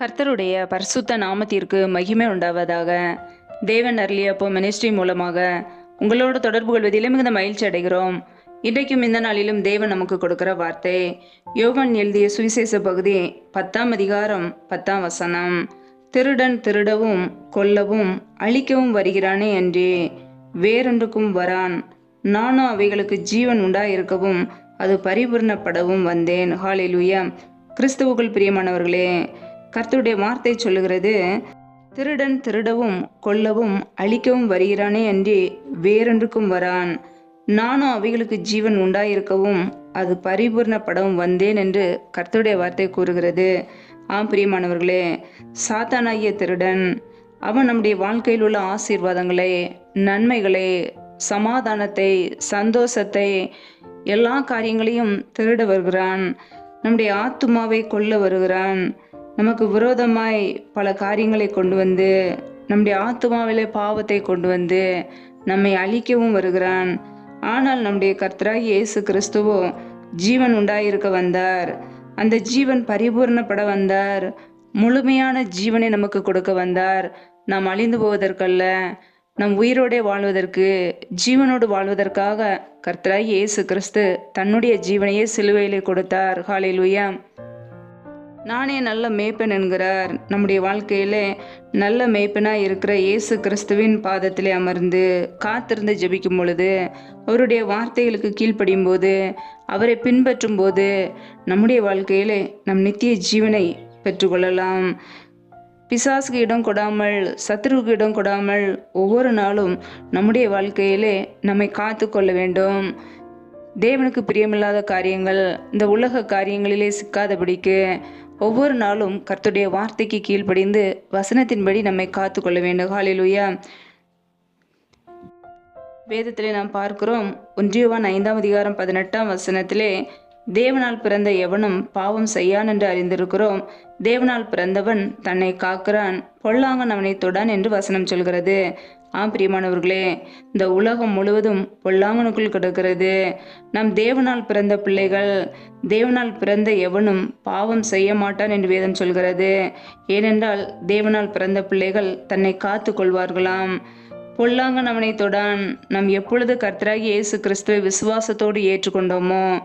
கர்த்தருடைய பரிசுத்த நாமத்திற்கு மகிமை உண்டாவதாக. தேவன் அருளியப்போ மினிஸ்ட்ரி மூலமாக உங்களோட தொடர்பு கொள்வதிலே மிகுந்த மகிழ்ச்சி அடைகிறோம். இன்றைக்கும் இந்த நாளிலும் தேவன் நமக்கு கொடுக்கிற வார்த்தை யோவன் எழுதிய சுவிசேஷ பகுதி பத்தாம் அதிகாரம் பத்தாம் வசனம் திருடன் திருடவும் கொல்லவும் அழிக்கவும் வருகிறானே என்றே வேறொன்றுக்கும் வரான். நானும் அவைகளுக்கு ஜீவன் உண்டாயிருக்கவும் அது பரிபூர்ணப்படவும் வந்தேன். ஹாலேலூயா கிறிஸ்துவுக்குள் பிரியமானவர்களே கர்த்தருடைய வார்த்தை சொல்லுகிறது திருடன் திருடவும் கொல்லவும் அழிக்கவும் வருகிறானே அன்றி வேறொன்றுக்கும் வரான். நானும் அவைகளுக்கு ஜீவன் உண்டாயிருக்கவும் அது பரிபூர்ணப்படவும் வந்தேன் என்று கர்த்தருடைய வார்த்தை கூறுகிறது. ஆம் பிரியமானவர்களே சாத்தானாகிய திருடன் அவன் நம்முடைய வாழ்க்கையில் உள்ள ஆசீர்வாதங்களை நன்மைகளை சமாதானத்தை சந்தோஷத்தை எல்லா காரியங்களையும் திருட வருகிறான். நம்முடைய ஆத்துமாவை கொல்ல வருகிறான். நமக்கு விரோதமாய் பல காரியங்களை கொண்டு வந்து நம்முடைய ஆத்துமாவிலே பாவத்தை கொண்டு வந்து நம்மை அழிக்கவும் வருகிறான். ஆனால் நம்முடைய கர்த்தராகி இயேசு கிறிஸ்துவோ ஜீவன் உண்டாயிருக்க வந்தார். அந்த ஜீவன் பரிபூர்ணப்பட வந்தார். முழுமையான ஜீவனை நமக்கு கொடுக்க வந்தார். நாம் அழிந்து போவதற்கல்ல நம் உயிரோடே வாழ்வதற்கு ஜீவனோடு வாழ்வதற்காக கர்த்தராகி இயேசு கிறிஸ்து தன்னுடைய ஜீவனையே சிலுவையிலே கொடுத்தார். ஹாலேலூயா நானே நல்ல மேய்ப்பன் என்கிறார். நம்முடைய வாழ்க்கையிலே நல்ல மேய்ப்பனாக இருக்கிற இயேசு கிறிஸ்துவின் பாதத்திலே அமர்ந்து காத்திருந்து ஜெபிக்கும் பொழுது அவருடைய வார்த்தைகளுக்கு கீழ்ப்படியும் போது அவரை பின்பற்றும் போது நம்முடைய வாழ்க்கையிலே நம் நித்திய ஜீவனை பெற்றுக்கொள்ளலாம். பிசாசுக்கு இடம் கொடாமல் சத்ருவுக்கு இடம் கொடாமல் ஒவ்வொரு நாளும் நம்முடைய வாழ்க்கையிலே நம்மை காத்து கொள்ள வேண்டும். தேவனுக்கு பிரியமில்லாத காரியங்கள் இந்த உலக காரியங்களிலே சிக்காதபடிக்கு ஒவ்வொரு நாளும் கர்த்துடைய வார்த்தைக்கு கீழ்ப்படிந்து வசனத்தின்படி நம்மை காத்து கொள்ள வேண்டும். ஹாலேலூயா வேதத்திலே நாம் பார்க்கிறோம் ஒன்றியவான் ஐந்தாம் அதிகாரம் பதினெட்டாம் வசனத்திலே தேவனால் பிறந்த எவனும் பாவம் செய்யான் என்று அறிந்திருக்கிறோம். தேவனால் பிறந்தவன் தன்னை காக்கிறான். பொல்லாங்கன் அவனை தொடான் என்று வசனம் சொல்கிறது. ஆம் பிரியமானவர்களே இந்த உலகம் முழுவதும் பொல்லாங்கனுக்குள் கிடக்கிறது. நம் தேவனால் பிறந்த பிள்ளைகள் தேவனால் பிறந்த எவனும் பாவம் செய்ய மாட்டான் என்று வேதம் சொல்கிறது. ஏனென்றால் தேவனால் பிறந்த பிள்ளைகள் தன்னை காத்து கொள்வார்களாம். பொல்லாங்கன் அவனை தொடான். நாம் எப்பொழுது கர்த்தராகி இயேசு கிறிஸ்துவை விசுவாசத்தோடு ஏற்றுக்கொண்டோமோ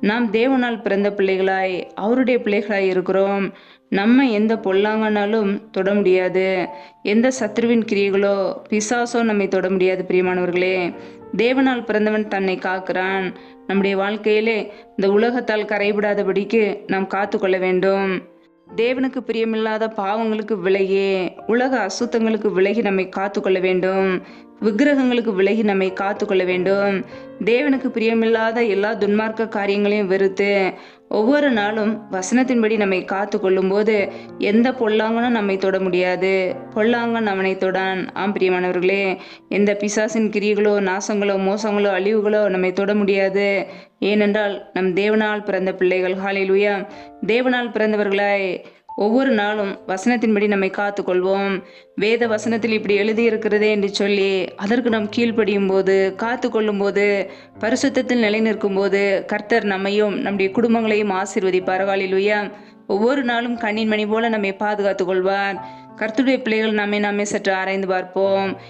நாம் தேவனால் பிறந்த பிள்ளைகளாய் அவருடைய பிள்ளைகளாய் இருக்கிறோம். நம்ம எந்த பொல்லாங்கனாலும் தொட முடியாது. எந்த சத்ருவின் கிரியைகளோ பிசாசோ நம்மை தொட முடியாது பிரியமானவர்களே. தேவனால் பிறந்தவன் தன்னை காக்கிறான். நம்முடைய வாழ்க்கையிலே இந்த உலகத்தால் கரைபடாதபடிக்கு நாம் காத்து கொள்ள வேண்டும். தேவனுக்கு பிரியமில்லாத பாவங்களுக்கு விலகி உலக அசுத்தங்களுக்கு விலகி நம்மை காத்துக்கொள்ள வேண்டும். விக்கிரகங்களுக்கு விலகி நம்மை காத்துக்கொள்ள வேண்டும். தேவனுக்கு பிரியமில்லாத எல்லா துன்மார்க்க காரியங்களையும் வெறுத்து ஒவ்வொரு நாளும் வசனத்தின்படி நம்மை காத்து கொள்ளும்போது எந்த பொல்லாங்கனும் நம்மை தொட முடியாது. பொல்லாங்கன் அவனை தொடான். ஆம் பிரியமானவர்களே எந்த பிசாசின் கிரியைகளோ நாசங்களோ மோசங்களோ அழிவுகளோ நம்மை தொட முடியாது. ஏனென்றால் நம் தேவனால் பிறந்த பிள்ளைகள். ஹாலேலுயா தேவனால் பிறந்தவர்களாய் ஒவ்வொரு நாளும் வசனத்தின்படி நம்மை காத்து கொள்வோம் வேத வசனத்தில் இப்படி எழுதியிருக்கிறதே என்று சொல்லி அதற்கு நாம் கீழ்ப்படியும் போது காத்து கொள்ளும் போது பரிசுத்தத்தில் நிலை நிற்கும் போது கர்த்தர் நம்மையும் நம்முடைய குடும்பங்களையும் ஆசீர்வதிப்பார். ஹalleluya. ஒவ்வொரு நாளும் கண்ணின் மணி போல நம்மை பாதுகாத்து கொள்வார் கர்த்தருடைய பிள்ளைகள் நம்மை நாமே சற்று ஆராய்ந்து பார்ப்போம்.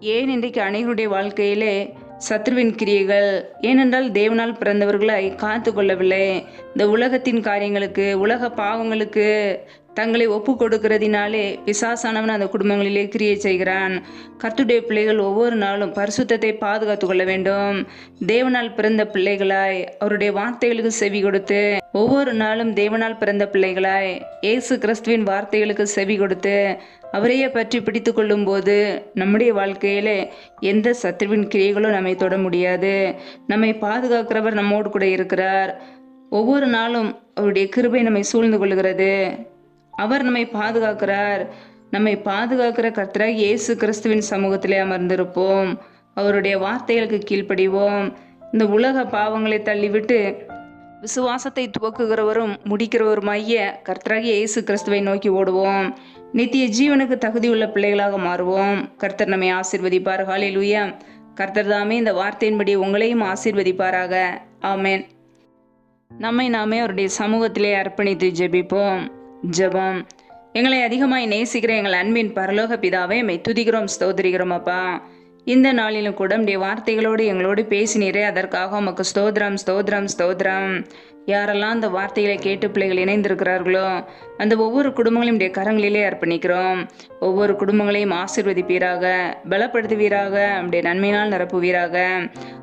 ஏன் இன்றைக்கு அனைவருடைய வாழ்க்கையிலே சத்ருவின் கிரியைகள். ஏனென்றால் தேவனால் பிறந்தவர்களை காத்து கொள்ளவில்லை இந்த உலகத்தின் காரியங்களுக்கு உலக பாவங்களுக்கு தங்களை ஒப்பு கொடுக்கிறதினாலே பிசாசானவன் அந்த குடும்பங்களிலே கிரியை செய்கிறான். கர்த்துடைய பிள்ளைகள் ஒவ்வொரு நாளும் பரிசுத்தத்தை பாதுகாத்து கொள்ள வேண்டும். தேவனால் பிறந்த பிள்ளைகளாய் அவருடைய வார்த்தைகளுக்கு செவி கொடுத்து ஒவ்வொரு நாளும் தேவனால் பிறந்த பிள்ளைகளாய் இயேசு கிறிஸ்துவின் வார்த்தைகளுக்கு செவி கொடுத்து அவரையே பற்றி பிடித்து கொள்ளும் போது நம்முடைய வாழ்க்கையிலே எந்த சத்ருவின் கிரியைகளும் நம்மை தொட முடியாது. நம்மை பாதுகாக்கிறவர் நம்மோடு கூட இருக்கிறார். ஒவ்வொரு நாளும் அவருடைய கிருபை நம்மை சூழ்ந்து கொள்கிறது. அவர் நம்மை பாதுகாக்கிறார். நம்மை பாதுகாக்கிற கர்த்தராக இயேசு கிறிஸ்துவின் சமூகத்திலே அமர்ந்திருப்போம். அவருடைய வார்த்தைகளுக்கு கீழ்ப்படிவோம். இந்த உலக பாவங்களை தள்ளிவிட்டு விசுவாசத்தை துவக்குகிறவரும் முடிக்கிறவருமாகிய கர்த்தராகிய இயேசு கிறிஸ்துவை நோக்கி ஓடுவோம். நித்திய ஜீவனுக்கு தகுதியுள்ள பிள்ளைகளாக மாறுவோம். கர்த்தர் நம்மை ஆசீர்வதிப்பார் ஹalleluya. கர்த்தர் தாமே இந்த வார்த்தையின்படி உங்களையும் ஆசீர்வதிப்பாராக. ஆமேன். நம்மை நாமே அவருடைய சமூகத்திலே அர்ப்பணித்து ஜெபிப்போம். ஜெபம். எங்களை அதிகமாய் நேசிக்கிற எங்கள் அன்பின் பரலோக பிதாவே மெய் துதிக்கிறோம் ஸ்தோதரிக்கிறோம் அப்பா. இந்த நாளிலும் கூட உடைய வார்த்தைகளோடு எங்களோடு பேசினீரே அதற்காக உமக்கு ஸ்தோத்ரம் ஸ்தோத்ரம் ஸ்தோத்ரம் யாரெல்லாம் அந்த வார்த்தைகளை கேட்டு பிள்ளைகள் இணைந்திருக்கிறார்களோ அந்த ஒவ்வொரு குடும்பங்களையும் உடைய கரங்களிலே அர்ப்பணிக்கிறோம். ஒவ்வொரு குடும்பங்களையும் ஆசிர்வதிப்பீராக பலப்படுத்துவீராக உடைய நன்மையினால் நிரப்புவீராக.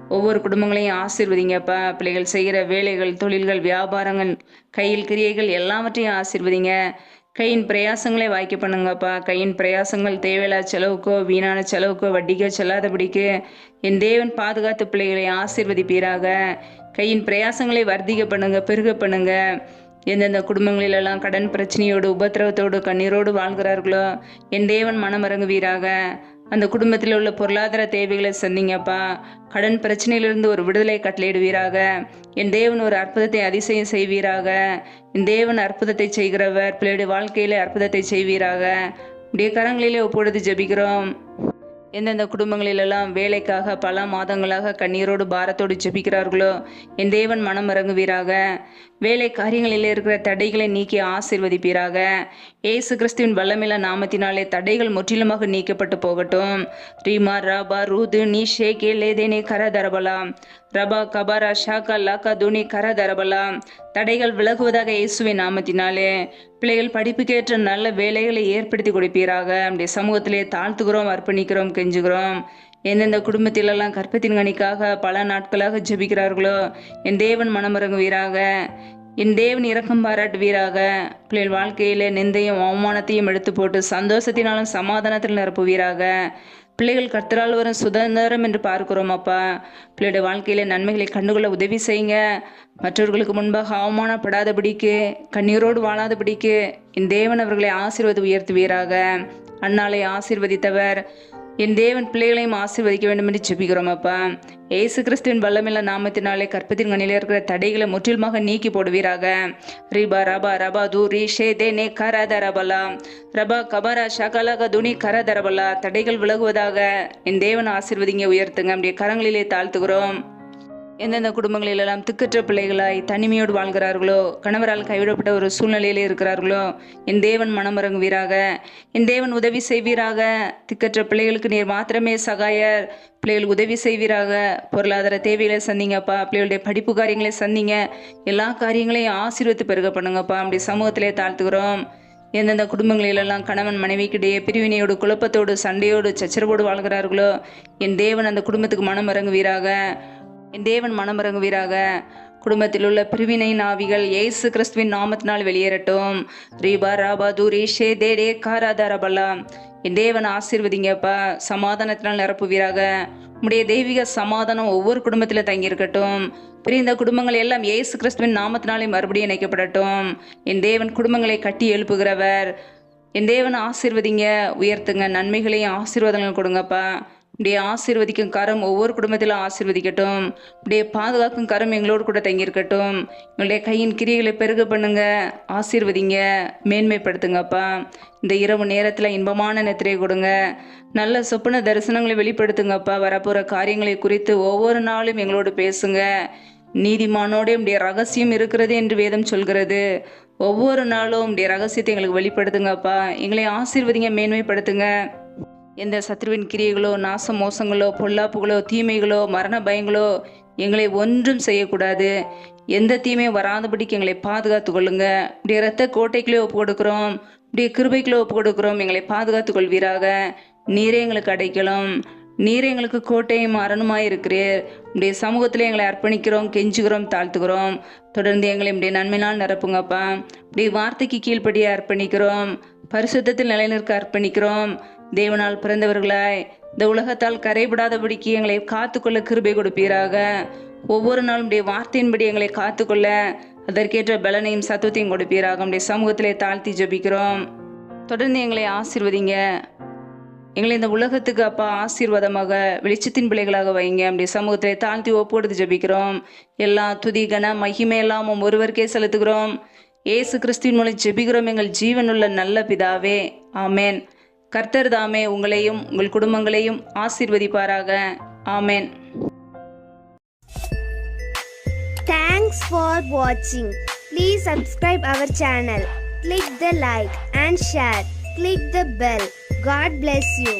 ஒவ்வொரு குடும்பங்களையும் ஆசீர்வதிங்கப்பா பிள்ளைகள் செய்கிற வேலைகள் தொழில்கள் வியாபாரங்கள் கையில் கிரியைகள் எல்லாவற்றையும் ஆசீர்வதிங்க. கையின் பிரயாசங்களை வாய்க்க பண்ணுங்கப்பா கையின் பிரயாசங்கள் தேவையில்லா செலவுக்கோ வீணான செலவுக்கோ வட்டிக்கோ செல்லாதபடிக்கு என் தேவன் பாதுகாத்து பிள்ளைகளை ஆசிர்வதிப்பீராக. கையின் பிரயாசங்களை வர்த்திக்க பண்ணுங்க பெருக பண்ணுங்க. எந்தெந்த குடும்பங்களிலெல்லாம் கடன் பிரச்சனையோடு உபத்திரவத்தோடு கண்ணீரோடு வாழ்கிறார்களோ என் தேவன் மனமறங்குவீராக. அந்த குடும்பத்தில் உள்ள பொருளாதார தேவைகளை சந்திங்கப்பா கடன் பிரச்சனையிலிருந்து ஒரு விடுதலை கட்டளையிடுவீராக. என் தேவன் ஒரு அற்புதத்தை அதிசயம் செய்வீராக. என் தேவன் அற்புதத்தை செய்கிறவர் பிள்ளையுடைய வாழ்க்கையிலே அற்புதத்தை செய்வீராக. உடைய கரங்களிலே ஒப்பொழுது ஜெபிக்கிறோம். எந்தெந்த குடும்பங்களிலெல்லாம் வேலைக்காக பல மாதங்களாக கண்ணீரோடு பாரத்தோடு ஜெபிக்கிறார்களோ என் தேவன் மனம் இறங்குவீராக. வேலை காரியங்களில் இருக்கிற தடைகளை நீக்கி ஆசிர்வதிப்பீராக. ஏசு கிறிஸ்துவின் வல்லமில்ல நாமத்தினாலே தடைகள் முற்றிலுமாக நீக்கப்பட்டு போகட்டும். ரீமா ராபா ரூது நீ ஷேகே லேதேனே கர தரபலாம் ரபா கபாரா ஷாக்கா லாக்கா துனி கர தரபலா தடைகள் விலகுவதாக இயேசுவின் நாமத்தினாலே. பிள்ளைகள் படிப்புக்கேற்ற நல்ல வேலைகளை ஏற்படுத்தி கொடுப்பீராக. நம்முடைய சமூகத்திலே தாழ்த்துகிறோம் அர்ப்பணிக்கிறோம் கெஞ்சுகிறோம். எந்தெந்த குடும்பத்திலெல்லாம் கற்பத்தின் கணிக்காக பல நாட்களாக ஜெபிக்கிறார்களோ என் தேவன் மனமிறங்குவீராக. என் தேவன் இரக்கம் பாராட்டுவீராக. பிள்ளைகள் வாழ்க்கையில் நிந்தையும் அவமானத்தையும் எடுத்து போட்டு சந்தோஷத்தினாலும் சமாதானத்தில் நிரப்புவீராக. பிள்ளைகள் கர்த்தரால் வரும் சுதந்திரம் என்று பார்க்கிறோம் அப்பா. பிள்ளையுடைய வாழ்க்கையில நன்மைகளை கண்டுகொள்ள உதவி செய்யுங்க. மற்றவர்களுக்கு முன்பாக அவமானப்படாதபடிக்கு கண்ணீரோடு வாழாதபடிக்கு என் தேவன் அவர்களை ஆசீர்வதி உயர்த்துவீராக. அன்னாலை ஆசீர்வதித்தவர். என் தேவன் பிள்ளைகளையும் ஆசீர்வதிக்க வேண்டும் என்று ஜெபிக்கிறோம் அப்பா. ஏசு கிறிஸ்துவின் வல்லமில்ல நாமத்தினாலே கற்பத்தின் கண்ணில் இருக்கிற தடைகளை முற்றிலுமாக நீக்கி போடுவீராக. ரிபா ரபா ரபா தூ ரீ ஷே தே நே கர ரபலா ரபா கபரா ஷகலக துனி கர தரபலா தடைகள் விலகுவதாக என் தேவன் ஆசீர்வதிங்க உயர்த்துங்க. அப்படியே கரங்களிலே தாழ்த்துகிறோம். எந்தெந்த குடும்பங்களிலெல்லாம் திக்கற்ற பிள்ளைகளாய் தனிமையோடு வாழ்கிறார்களோ கணவரால் கைவிடப்பட்ட ஒரு சூழ்நிலையிலே இருக்கிறார்களோ என் தேவன் மனமரங்குவீராக என் தேவன் உதவி செய்வீராக திக்கற்ற பிள்ளைகளுக்கு நீர் மாத்திரமே சகாயர் பிள்ளைகள் உதவி செய்வீராக பொருளாதார தேவைகளை சந்திங்கப்பா பிள்ளைகளுடைய படிப்பு காரியங்களை சந்திங்க எல்லா காரியங்களையும் ஆசீர்வத்து பெருக பண்ணுங்கப்பா அப்படி சமூகத்திலே தாழ்த்துக்கிறோம் எந்தெந்த குடும்பங்களிலெல்லாம் கணவன் மனைவிக்கிடையே பிரிவினையோடு குழப்பத்தோடு சண்டையோடு சச்சரவோடு வாழ்கிறார்களோ என் தேவன் அந்த குடும்பத்துக்கு மனம் இறங்குவீராக என் தேவன் மனமிறங்குவீராக குடும்பத்தில் உள்ள பிரிவினை நாவிகள் ஏசு கிறிஸ்துவின் நாமத்தினால் வெளியேறட்டும். ரீபா ராபா தூரி ஷே தே டே காராதாரபல்லா என் தேவன் ஆசீர்வதிங்கப்பா. சமாதானத்தினால் நிரப்புவீராக. உம்முடைய தெய்வீக சமாதானம் ஒவ்வொரு குடும்பத்தில் தங்கியிருக்கட்டும். பிரிந்த குடும்பங்கள் எல்லாம் ஏசு கிறிஸ்துவின் நாமத்தினாலே மறுபடியும் இணைக்கப்படட்டும். என் தேவன் குடும்பங்களை கட்டி எழுப்புகிறவர். என் தேவன் ஆசீர்வதிங்க உயர்த்துங்க நன்மைகளையும் ஆசீர்வாதங்கள் கொடுங்கப்பா. இப்படியே ஆசீர்வதிக்கும் கரம் ஒவ்வொரு குடும்பத்திலும் ஆசீர்வதிக்கட்டும். இப்படியே பாதுகாக்கும் கரம் எங்களோடு கூட தங்கியிருக்கட்டும். எங்களுடைய கையின் கிரியைகளை பெருக பண்ணுங்க. ஆசீர்வதிங்க. மேன்மைப்படுத்துங்கப்பா. இந்த இரவு நேரத்தில் இன்பமான நெத்திரையை கொடுங்க. நல்ல சொப்பன தரிசனங்களை வெளிப்படுத்துங்கப்பா. வரப்போகிற காரியங்களை குறித்து ஒவ்வொரு நாளும் எங்களோடு பேசுங்க. நீதிமானோட உடைய ரகசியம் இருக்கிறது என்று வேதம் சொல்கிறது. ஒவ்வொரு நாளும் உடைய ரகசியத்தை எங்களுக்கு வெளிப்படுத்துங்கப்பா. எங்களை ஆசீர்வதிங்க மேன்மைப்படுத்துங்க. எந்த சத்ருவின் கிரியைகளோ நாச மோசங்களோ பொல்லாப்புகளோ தீமைகளோ மரண பயங்களோ எங்களை ஒன்றும் செய்யக்கூடாது. எந்த தீமையும் வராதபடிக்கு எங்களை பாதுகாத்து கொள்ளுங்க. இப்படி இரத்த கோட்டைக்குள்ளே ஒப்பு கொடுக்குறோம். இப்படி கிருபைக்குள்ளே ஒப்பு கொடுக்குறோம். எங்களை பாதுகாத்து கொள்வீராக. நீரே எங்களுக்கு அடைக்கலும். நீரே எங்களுக்கு கோட்டையும் அரணுமாய் இருக்கிறீர். உடைய சமூகத்தில் எங்களை அர்ப்பணிக்கிறோம் கெஞ்சுகிறோம் தாழ்த்துக்கிறோம் தொடர்ந்து எங்களை இப்படி நன்மையினால் நிரப்புங்கப்பா இப்படி வார்த்தைக்கு கீழ்ப்படியே அர்ப்பணிக்கிறோம். பரிசுத்தத்தில் நிலைநிற்க அர்ப்பணிக்கிறோம். தேவனால் பிறந்தவர்களாய் இந்த உலகத்தால் கரைபடாதபடிக்கு எங்களை காத்துக்கொள்ள கிருபை கொடுப்பீராக. ஒவ்வொரு நாளும் உடைய வார்த்தையின்படி எங்களை காத்துக்கொள்ள அதற்கேற்ற பலனையும் சத்துவத்தையும் கொடுப்பீராக. உடைய சமூகத்திலே தாழ்த்தி ஜெபிக்கிறோம். தொடர்ந்து எங்களை ஆசீர்வதிங்க. எங்களை இந்த உலகத்துக்கு அப்பா ஆசீர்வாதமாக வெளிச்சத்தின் பிள்ளைகளாக வைங்க. அப்படி சமூகத்திலே தாழ்த்தி ஒப்புடுத்து ஜெபிக்கிறோம். எல்லா துதி கன மகிமை எல்லாம் ஒருவருக்கே செலுத்துகிறோம். ஏசு கிறிஸ்துவின் மூலம் ஜெபிக்கிறோம். எங்கள் ஜீவனுள்ள நல்ல பிதாவே. ஆமேன். கர்த்தர் தாமே உங்களையும் உங்கள் குடும்பங்களையும் ஆசீர்வதிப்பாராக ஆமேன் தேங்க்ஸ் ஃபார் வாட்சிங் please subscribe our channel click the like and share click the bell God bless you